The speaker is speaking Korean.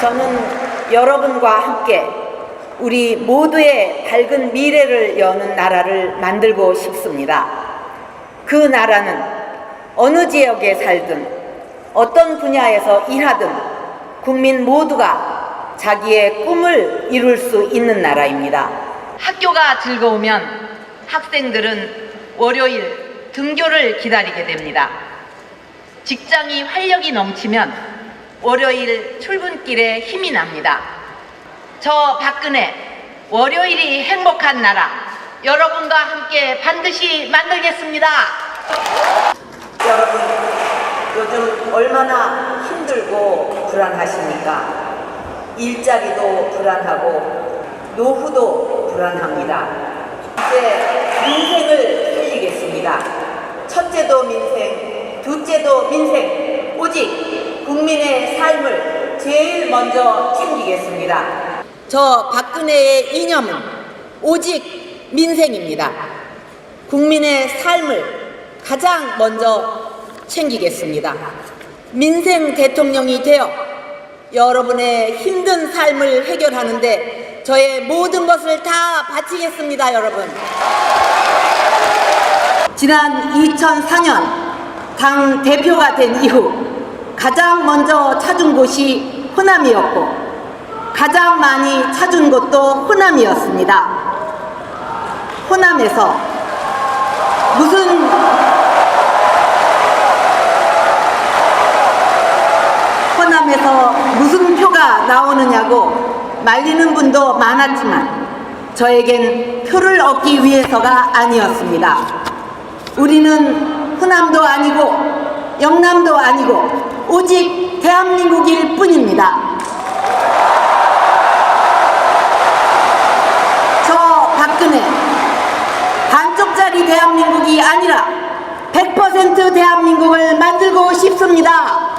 저는 여러분과 함께 우리 모두의 밝은 미래를 여는 나라를 만들고 싶습니다. 그 나라는 어느 지역에 살든 어떤 분야에서 일하든 국민 모두가 자기의 꿈을 이룰 수 있는 나라입니다. 학교가 즐거우면 학생들은 월요일 등교를 기다리게 됩니다. 직장이 활력이 넘치면 월요일 출근길에 힘이 납니다. 저 박근혜 월요일이 행복한 나라 여러분과 함께 반드시 만들겠습니다. 여러분 요즘 얼마나 힘들고 불안하십니까? 일자리도 불안하고 노후도 불안합니다. 이제 민생을 살리겠습니다. 첫째도 민생, 둘째도 민생, 오직 국민의 삶을 제일 먼저 챙기겠습니다. 저 박근혜의 이념은 오직 민생입니다. 국민의 삶을 가장 먼저 챙기겠습니다. 민생 대통령이 되어 여러분의 힘든 삶을 해결하는데 저의 모든 것을 다 바치겠습니다, 여러분. 지난 2004년 당 대표가 된 이후 가장 먼저 찾은 곳이 호남이었고 가장 많이 찾은 곳도 호남이었습니다. 호남에서 무슨 호남에서 무슨 표가 나오느냐고 말리는 분도 많았지만 저에겐 표를 얻기 위해서가 아니었습니다. 우리는 호남도 아니고 영남도 아니고 오직 대한민국일 뿐입니다. 저 박근혜 반쪽짜리 대한민국이 아니라 100% 대한민국을 만들고 싶습니다.